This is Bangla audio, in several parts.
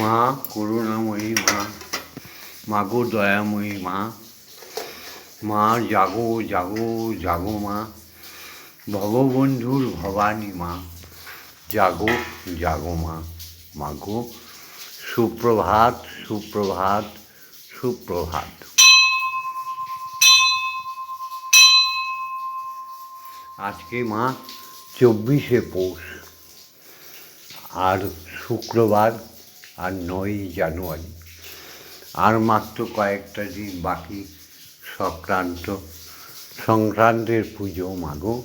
মা, করুণাময়ী মা, মাগো দয়াময়ী মা মা জাগো জাগো জাগো মা ভগবন্ধুর ভবানী মা, জাগো জাগো মা, মাগো, সুপ্রভাত সুপ্রভাত সুপ্রভাত। আজকে মা চব্বিশে পৌষ, আর শুক্রবার আর নয়ই জানুয়ারি। আর মাত্র কয়েকটা দিন বাকি সংক্রান্ত, সংক্রান্তের পুজো মাগো।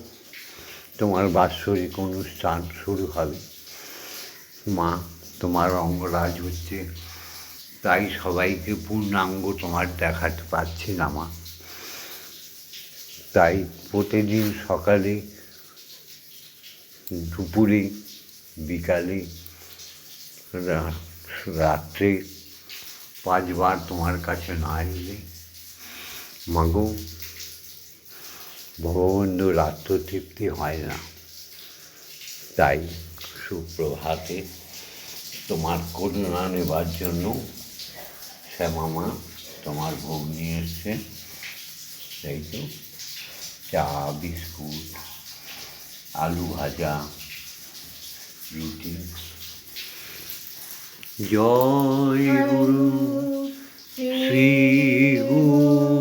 তোমার বাৎসরিক অনুষ্ঠান শুরু হবে। মা, তোমার অঙ্গরাজ হচ্ছে, তাই সবাইকে পূর্ণাঙ্গ তোমার দেখাতে পারছি না মা। তাই প্রতিদিন সকালে, দুপুরে, বিকালে রাত্রে পাঁচবার তোমার কাছে না এলে, মাগো ভগবন্ধুর আত্মতৃপ্তি হয় না। তাই সুপ্রভাতে তোমার করুণা নেবার জন্য শ্যামামা তোমার ভোগ নিয়ে এসছে। তাই তো চা, বিস্কুট, আলু ভাজা, রুটি। জয় গুরু শ্রী গুরু।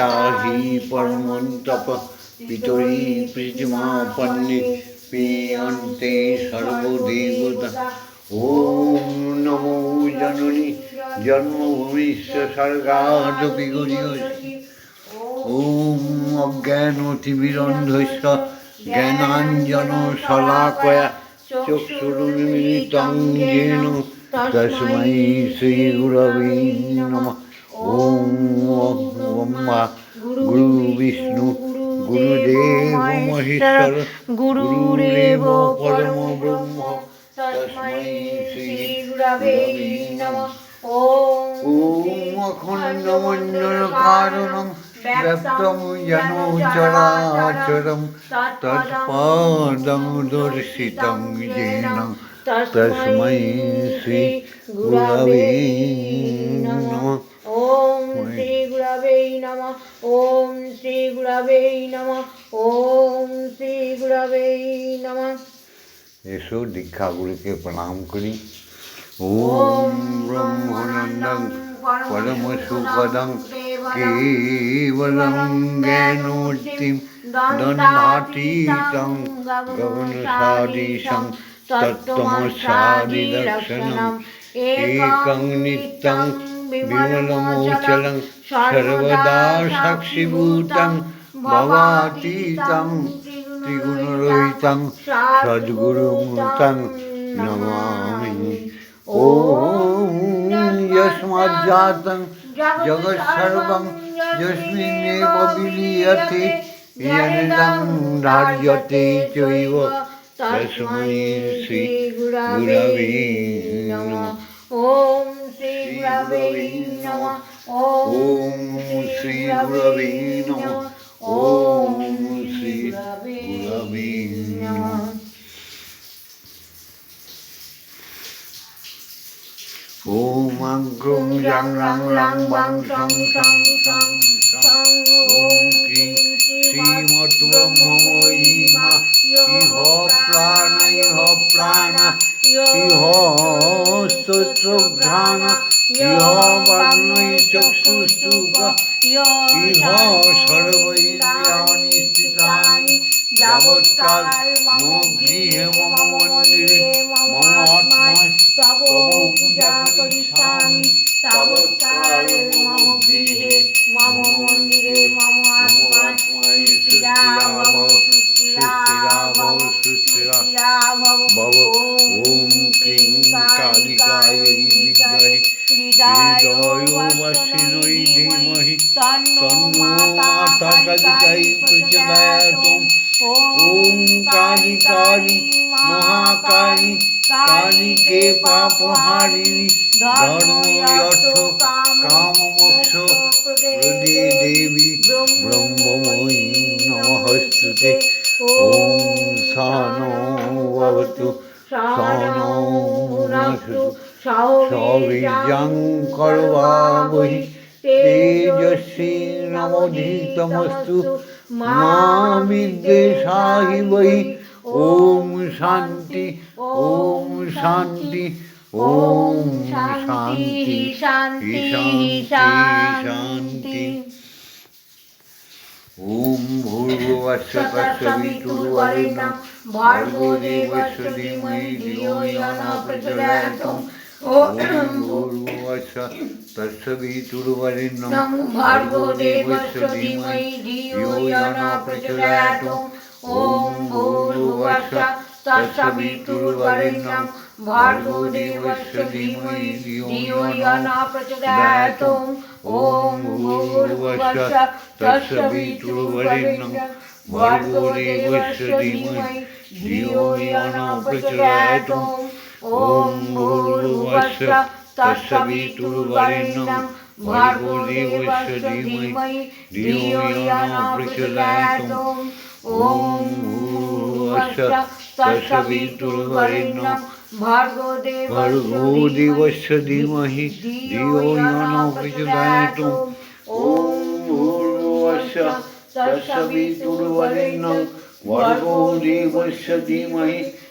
પિતા હિ પરમંતપ પિતરી પ્રિજમા પંડિત પેયંતે સર્વદેવતા ઓમ નમો જનની জন্মভূমিশ্চ স্বর্গাদ বিগুরিয়সি ওম অজ্ঞানতিবিরন্ধস্য, জ্ঞানাঞ্জন শলাকয়া চক্ষুরুমিলিতং যেন তস্মৈ শ্রীগুরবে নমঃ। ওম ব্রহ্মা গুরু বিষ্ণু গুরুদেব মহেশ্বর গুরুরেব পরম ব্রহ্ম তস্মৈ শ্রী গুরবে নমঃ ॐ अखण्डमण्डलकारणं व्यक्तं जनोचराचरं तत्पादं दर्शितं येन तस्मै श्रीगुरवे नमः ॐ ওম শ্রী গুরবে নমঃ। ওম শ্রী গুরবে নমঃ। ওম শ্রী গুরবে নমঃ। এসো দীক্ষাগুরুকে প্রণাম করি। ওম ব্রহ্মানন্দং পরম সুপদং কেবলং জ্ঞানোত্তিম দণ্ডাতীতং গগনসাদীশং তত্ত্বমসাদিদর্শনম। একং নিত্যং विमलमोचलं सर्वदा साक्षिभूतं भवातीतं त्रिगुणरहितं सद्गुरुमुतं नमामि ॐ यस्माज्जातं जगत्सर्वं यस्मिन्नेव विलीयते यनिदं धार्यते चैव तस्मै श्रीगुरवे नमः ॐ নমঃ ওম শ্রী গুরবে নমঃ ওম শ্রী গুরবে নমঃ ওম আগ্রং জাং রাং রাং বাং সং সং সং সং ওম ক্রিং শ্রীমদ্ব্রহ্মময়ী মা ইহ প্রাণ ইহ প্রাণ ইহ চক্ষুষ্টুক ইহ সর্বৈন্দ্রিয়াণি স্থিতানি যাবৎকাল মম গৃহে মম মন্দিরে ভব ওম ক্রিং কালিকাयै বিদ্মহে মাতা কালিকাই প্রচোদয়াতুম ওম কালি কালি মহাকালী কালী কে পাপহারিণী ধর্ম অর্থ কাম মোক্ষ প্রদে দেবী ব্রহ্মময়ী নমস্তুতে ওম সানো ভবতু সানো ভুনস্তু সবিজং করবাবহি তেজস্বী নমোদিতমস্তু। মা বিদ্বেষাহি বহি। ওম শান্তি ওম শান্তি ওম শান্তি। শান্তি। শান্তি ওম ভূর্ভুবস্বতস্য বিতুর্বরেণ্যং ভার্গো দেবস্য ধীমহি ধিয়ো য়ো तत्सवितुर्वरिण्यं भार्गो देवस्य धीमहि धियो यो न प्रचोदयात् ॐ भूर्भुवः तत्सवितुर्वरिण्यं भार्गो देवस्य धीमहि धियो यो न प्रचोदयात् ॐ भूर्भुवः तत्सवितुर्वरिण्यं भार्गो देवस्य धीमहि धियो यो न प्रचोदयात् ॐ भूर्भुवः तत्सवितुर्वरेण्यं भर्गोदेवस्य धीमहि धियो न प्रचोदयात् ॐ भूर्भुवः तत्सवितुर्वरेण्यं भर्गोदेवस्य धीमहि धियो न प्रचोदयात् ॐ भूर्भुवः तत्सवितुर्वरेण्यं भर्गोदेवस्य धीमहि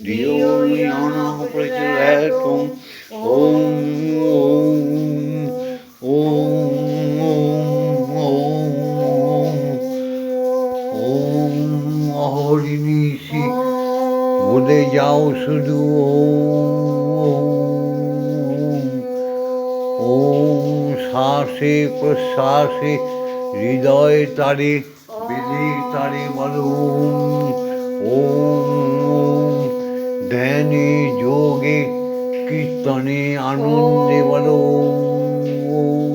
দিও ইয়ানা প্রচুর একম বলে যাও শুধু ও শ্বাসে প্রশ্বাসে হৃদয় তারে বেদে তারে বলুন ওম ধ্যানে যোগে কীর্তনে আনন্দে বলো ওম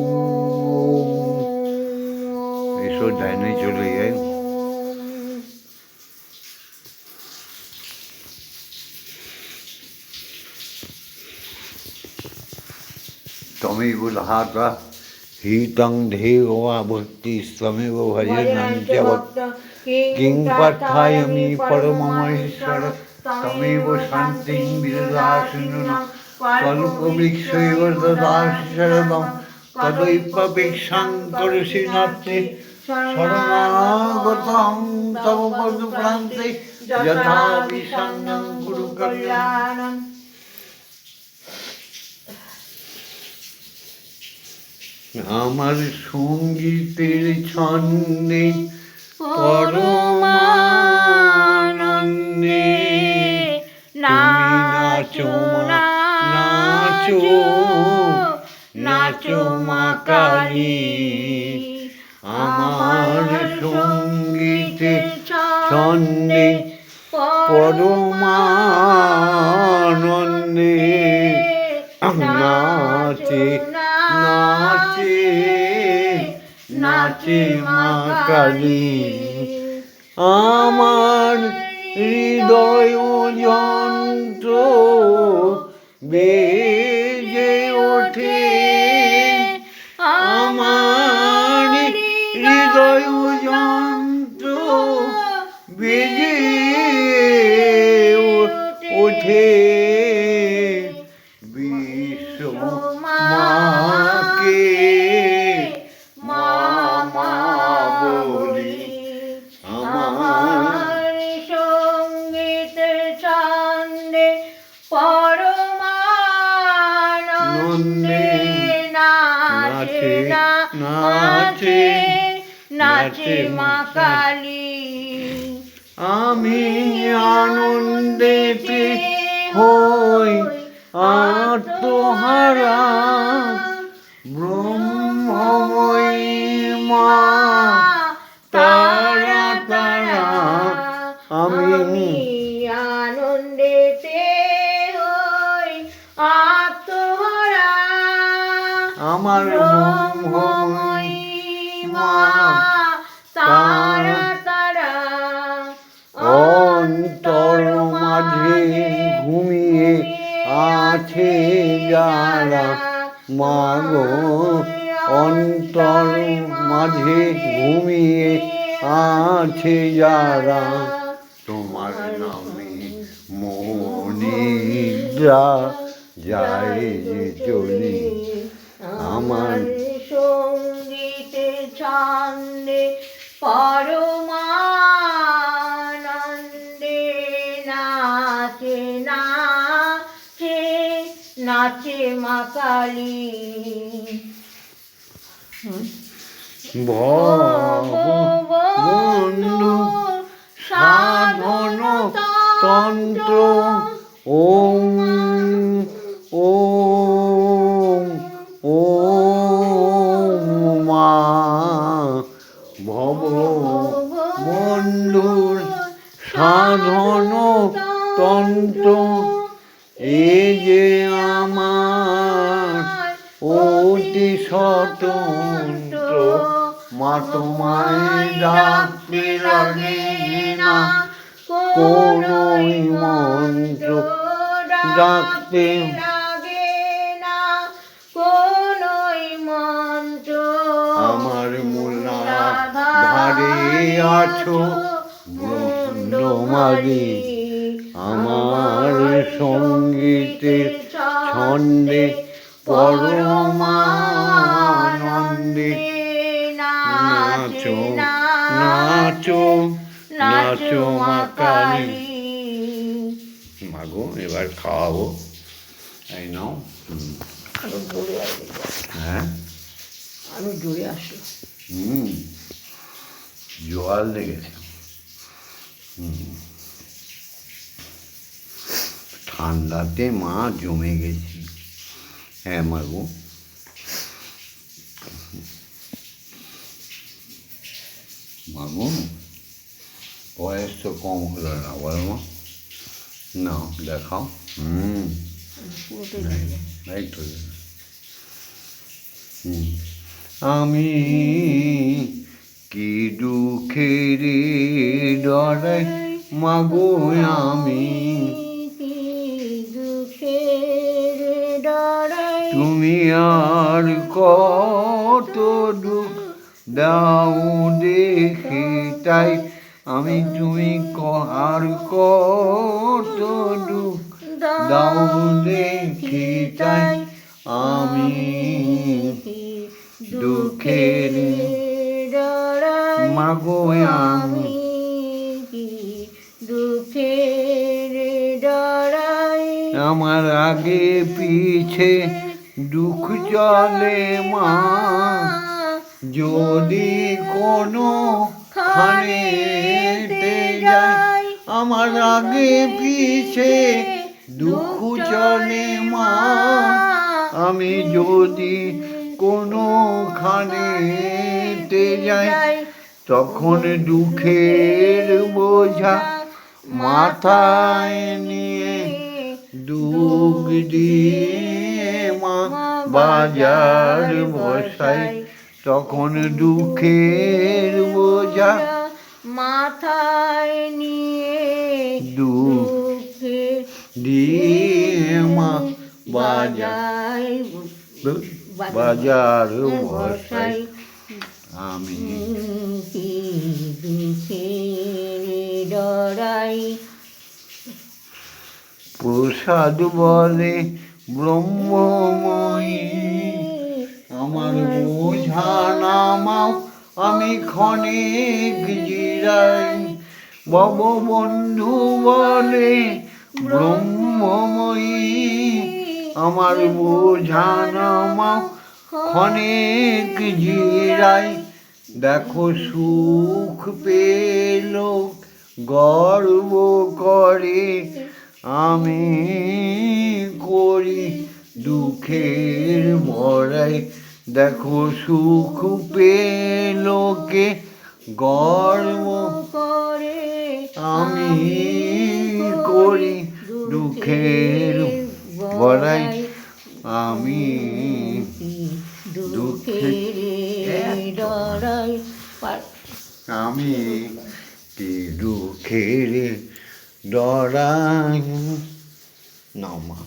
এসো ধ্যানে চলে যায় त्वमेव लहाता हितं देवा भक्ति स्वमेव भजनं च वक्त किं पार्थायमि परममहेश्वर तमेव शान्तिं विददासिनुन कल्पवृक्षैव ददासि शरणं तदैपपेक्षां करोषि नास्ति শরণাগতং তব পদপ্রান্তে যথা বিসন্নং কুরু কল্যাণ কল্যাণম আমার সঙ্গীতের ছন্দে পরমানন্দে নাচো নাচো মা কালী। আমার সঙ্গীতে ছন্দে পরমানন্দে নাচে নাচে নাচে মা কালী। আমার হৃদয় যন্ত্র নাচে নাচে নাচে মা কালী। আমি আনন্দে হই আর ব্রহ্মময়ী অন্তর মাঝে ঘুমিয়ে আছে যারা মাগো অন্তর মাঝে ঘুমিয়ে আছে যারা তোমার নামে মনিদ্রা যায় যে চলি। আমার সঙ্গীতে ছন্দে পরমানন্দে নাচে নাচে নাচে মা কালী। বন্ধু সাধন তন্ত্র ওম ওম। বন্ধুর সাধন তন্ত্র, এ যে আমার অতি স্বতন্ত্র। মা তোমায় ডাকতে লাগে না, কোনোই মন্ত্র ডাকতে ধারে আছো ব্রহ্মমালি আমার সঙ্গীতের ছন্দে পরমানন্দে। নাচো নাচো নাচো মা কালী মাগো এবার খাওয়াবো। এই নাও। হ্যাঁ? আমি জোরে আসলো হুম। জল লেগেছে হুম ঠান্ডাতে মা জমে গেছি। হ্যাঁ মাগো মাগো বয়স তো কম হলো না বলো মা। না দেখাও। হুম। হুম। আমি কি দুঃখের ডরাই মাগো আমি? তুমি আর কত দুঃখ দাও দেখে তাই। আমি তুমি আর কত দুঃখ দাও দেখি তাই। আমি দুঃখের মাগো আমি। দুঃখের ডরাই আমার আগে পিছে দুঃখ চলে মা। যদি কোনো খানে যাই আমার আগে পিছে দুঃখ চলে মা। আমি যদি কোনো খানে যাই তখন দুঃখের বোঝা মাথায় নিয়ে দুঃখ দিয়ে মা বাজার বসাই তখন দুঃখের বোঝা মাথায় নিয়ে দুঃখ দিয়ে মা বাজার বাজার বসাই আমি প্রসাদ বলে ব্রহ্মময়ী। আমার বোঝা নামাও, আমি ক্ষণিক জিরাই। বব বন্ধু বলে ব্রহ্মময়ী। আমার বোঝা নামাও, ক্ষণিক জিরাই। দেখো সুখ পেল গর্ব করে আমি করি দুঃখের মরাই। দেখো সুখ পেলোকে গর্ব করে আমি করি দুঃখের বড়াই আমি দুঃখের আমি কি দুঃখের ডরাই না মা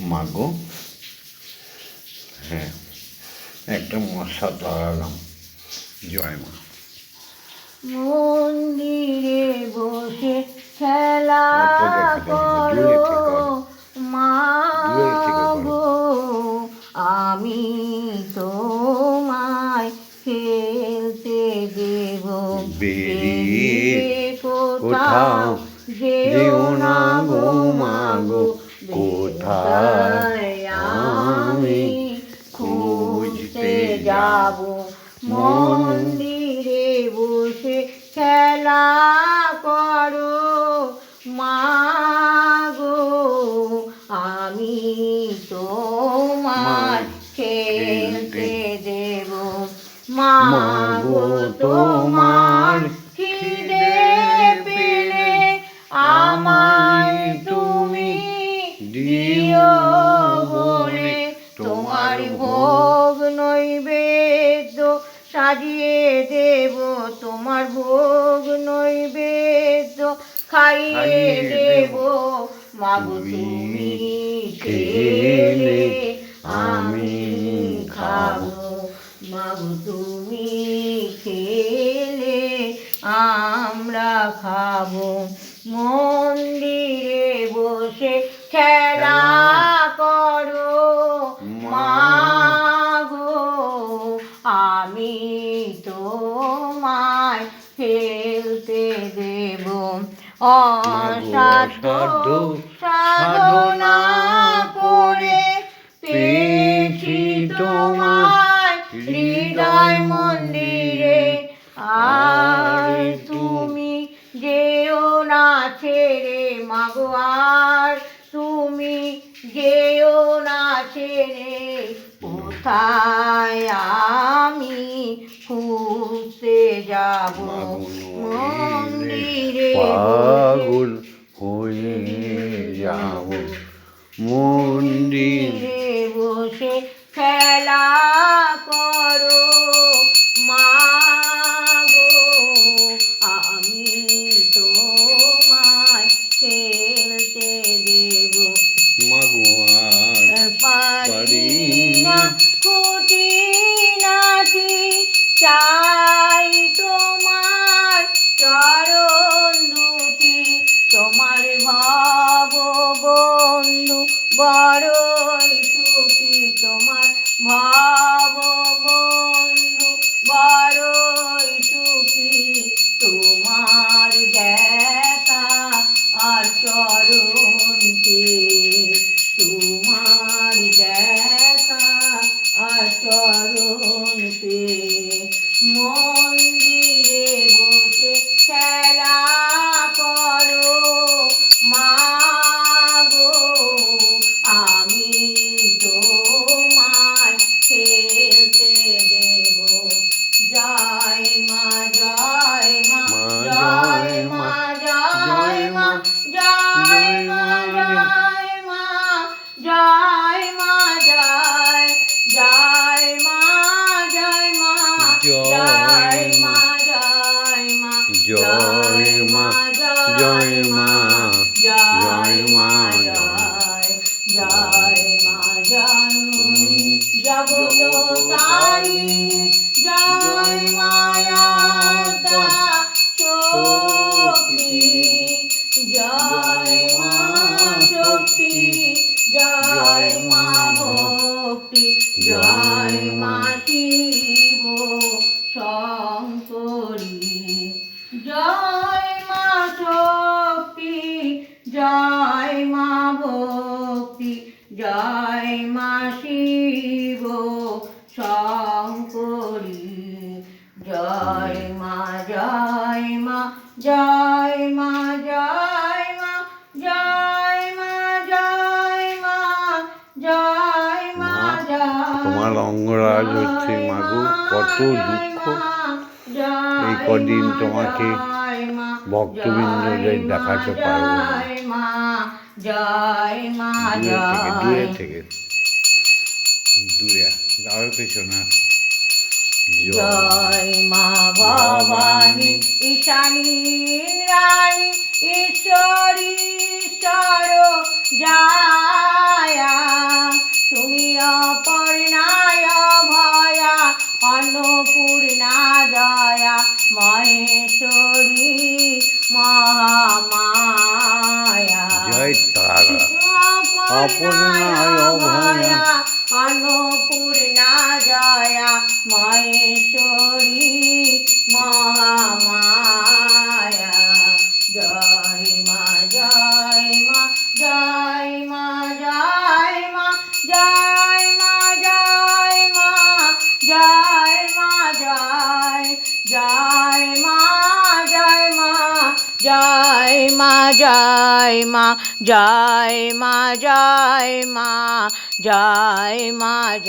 মাগো। হ্যাঁ একটা মশা ধরালাম। জয় মা। মন্দিরে বসে খেলা করো। মা আমি তোমায় খেলতে দেব বেরিয়ে কোথাও যেও না গো মাগো তুমি খেলে আমি খাব মাগো তুমি খেলে আমরা খাব মন্দিরে বসে খেলা করো মাগো আমি তোমায় খেলতে দেব অসাধ্য সাধনা করে পেয়েছি তোমার হৃদয় মন্দিরে। আর তুমি যেও না ছেড়ে মাগো আর তুমি যেও না ছেড়ে কোথায় আমি খুঁজতে যাব? মন্দিরে পাগল হয়ে যাব। মন্দির বসে খেলা করো মা গো। আমি তোমায় খেলতে দেব। মাগুয়ার পারি না খুঁটি নাটি চাই বন্ধু বড়ই সুখী তোমার ভাব বন্ধু বড়ই সুখী তোমার দেখা আর চরণকে তোমার দেখা আর চরণকে মন্দিরে বসে খেলা জয় মা শক্তি জয় মা ভক্তি জয় মা শিব শঙ্করী জয় মা শক্তি জয় মা ভক্তি জয় মা শিব শঙ্করী জয় মা জয় মা জয় মা, জয় অঙ্গরাজ হচ্ছে মাগো, কত দুঃখ। এই কদিন তোমাকে ভক্তবৃন্দদের দেখাতে পারব দূরে থেকে। দূরে, আরও পেছনে। জয় মা ভবানী, ঈশানী, রানী, ঈশ্বরী, ঈশ্বর, জায়া। তুমি অপর্ণায় ভয়া অন্নপূর্ণা জয়া মহেশ্বরী মহামায়া। জয় তারা। অপর্ণায় অভয়া। অন্নপূর্ণা জয়া মহেশ্বরী মহামায়া। জয় মা জয় মা জয় মা জয় মা জয় মা জয় মা জয় মা জয়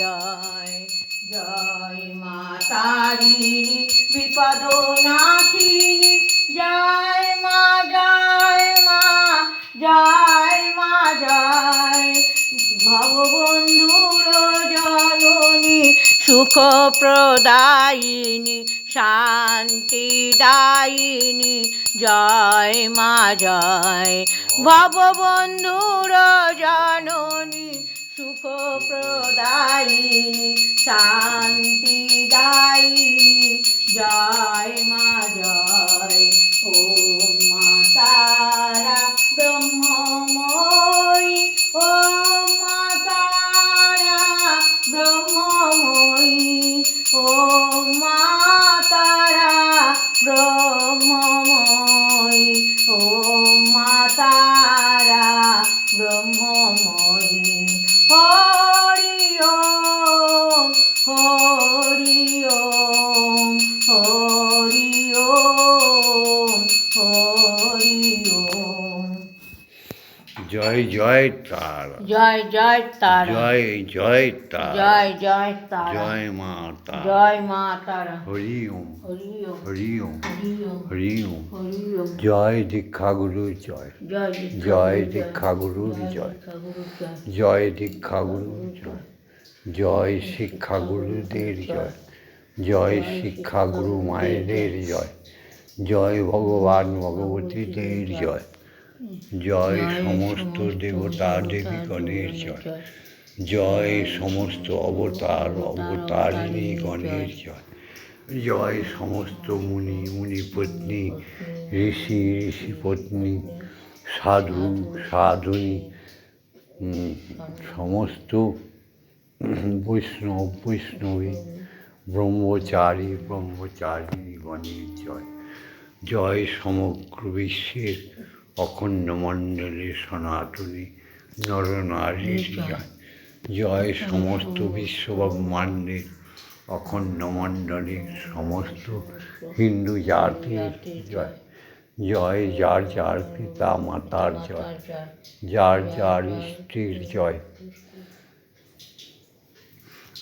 জয় জয় তারিণী বিপদ নাশিনী জয় মা জয় মা জয় মা জয় ভগবন্ধুর জননী সুখ প্রদায়িনী শান্তিদায়িনী, জয় মা, জয়। ভববন্ধুর জননী সুখ প্রদায়িনী শান্তিদায়িনী জয় মা জয়। ও মা তারা ব্রহ্মময়ী। ওম জয় জয় তারা। জয় জয় তারা। জয় জয় তারা। জয় জয় তারা। জয় মা তারা। জয় মা তারা। হরি ওম। হরি ওম। হরি ওম। হরি ওম। জয় দীক্ষাগুরু জয়। জয় জয় দীক্ষাগুরুর জয় দীক্ষাগুরুর জয়। জয় দীক্ষাগুরুর জয়। জয় শিক্ষাগুরুদের জয়। জয় শিক্ষাগুরু মায়েদের জয়। জয় ভগবান ভগবতীদের জয়। জয় সমস্ত দেবতা দেবী দেবীগণের জয় জয় সমস্ত অবতার অবতারিণী গণের জয় জয় সমস্ত মুনি মুনি পত্নী ঋষি ঋষি পত্নী সাধু সাধুনী সমস্ত বৈষ্ণব বৈষ্ণবী ব্রহ্মচারী ব্রহ্মচারিণী গণের জয় জয় সমগ্র বিশ্বের অখণ্ড মণ্ডলে সনাতনী নরনারীর জয় জয় সমস্ত বিশ্বব্রহ্মাণ্ডের অখণ্ড মণ্ডলীর সমস্ত হিন্দু জাতির জয়। জয়। যার যার পিতা মাতার জয়। মাতার জয়। যার যার স্ত্রীর জয়।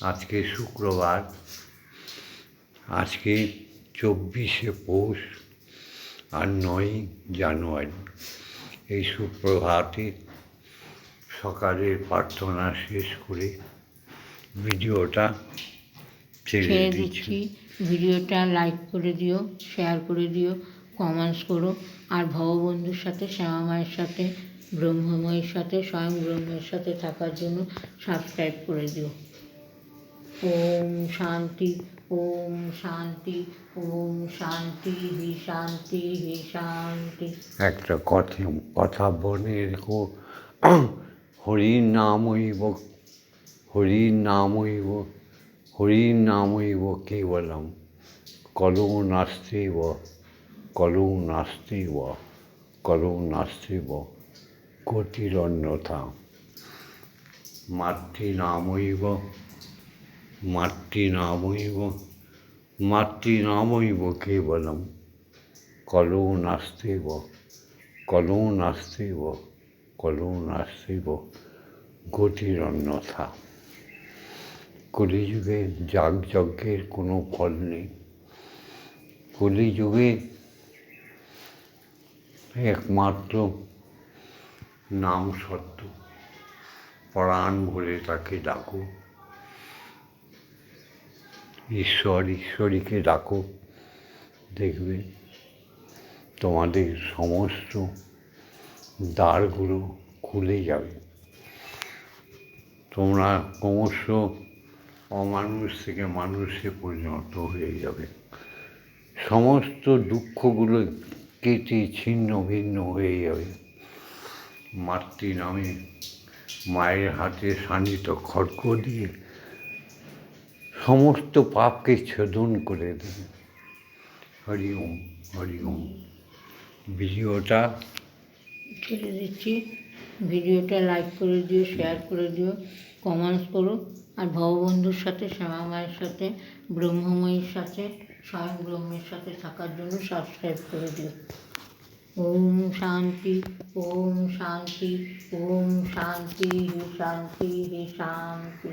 আজকে শুক্রবার আজকে চব্বিশে পৌষ আর নয়ই জানুয়ারি। এই সুপ্রভাতে সকালের প্রার্থনা শেষ করে ভিডিওটা ছেড়ে দিচ্ছি। দিচ্ছি। ভিডিওটা লাইক করে দিও শেয়ার করে দিও কমেন্টস করো। আর ভববন্ধুর সাথে শ্যামা মায়ের সাথে ব্রহ্মময়ের সাথে স্বয়ং ব্রহ্মের সাথে থাকার জন্য সাবস্ক্রাইব করে দিও। ওম শান্তি। ওম শান্তি ওম শান্তি, হি শান্তি হি শান্তি। একটা কথা কথা বলে রেখো। হরির নামইব হরির নামইব হরির নামইব কেবলম কলৌ নাস্তিব কলৌ নাস্তিব কলৌ নাস্তিব গতিরন্যথা মাতৃনামইব মাতৃনামইব মাতৃনামইব কেবলম। কলৌ নাস্তিব কলৌ নাস্তিব কলৌ নাস্তিব, গতিরন্যথা। কলিযুগে যাগযজ্ঞের কোনো ফল নেই। কলিযুগে একমাত্র নাম সত্য। প্রাণ ভরে তাকে ডাকো। ঈশ্বর, ঈশ্বরীকে ডাকো, দেখবে তোমাদের সমস্ত দ্বারগুলো খুলে যাবে। তোমরা ক্রমশ অমানুষ থেকে মানুষে পরিণত হয়ে যাবে। সমস্ত দুঃখগুলো কেটে ছিন্ন ভিন্ন হয়ে যাবে। মাতৃ নামে মায়ের হাতে শানিত খড়গ দিয়ে সমস্ত পাপকে ছেদন করে দেবে হরি ওম হরি ওম। ভিডিওটা ছেড়ে দিচ্ছি। ভিডিওটা লাইক করে দিও শেয়ার করে দিও কমেন্টস করো। আর ভববন্ধুর সাথে, শ্যামা মায়ের সাথে, ব্রহ্মময়ীর সাথে স্বয়ং ব্রহ্মের সাথে থাকার জন্য সাবস্ক্রাইব করে দিও। ওম শান্তি ওম শান্তি ওম শান্তি, হে শান্তি হে শান্তি।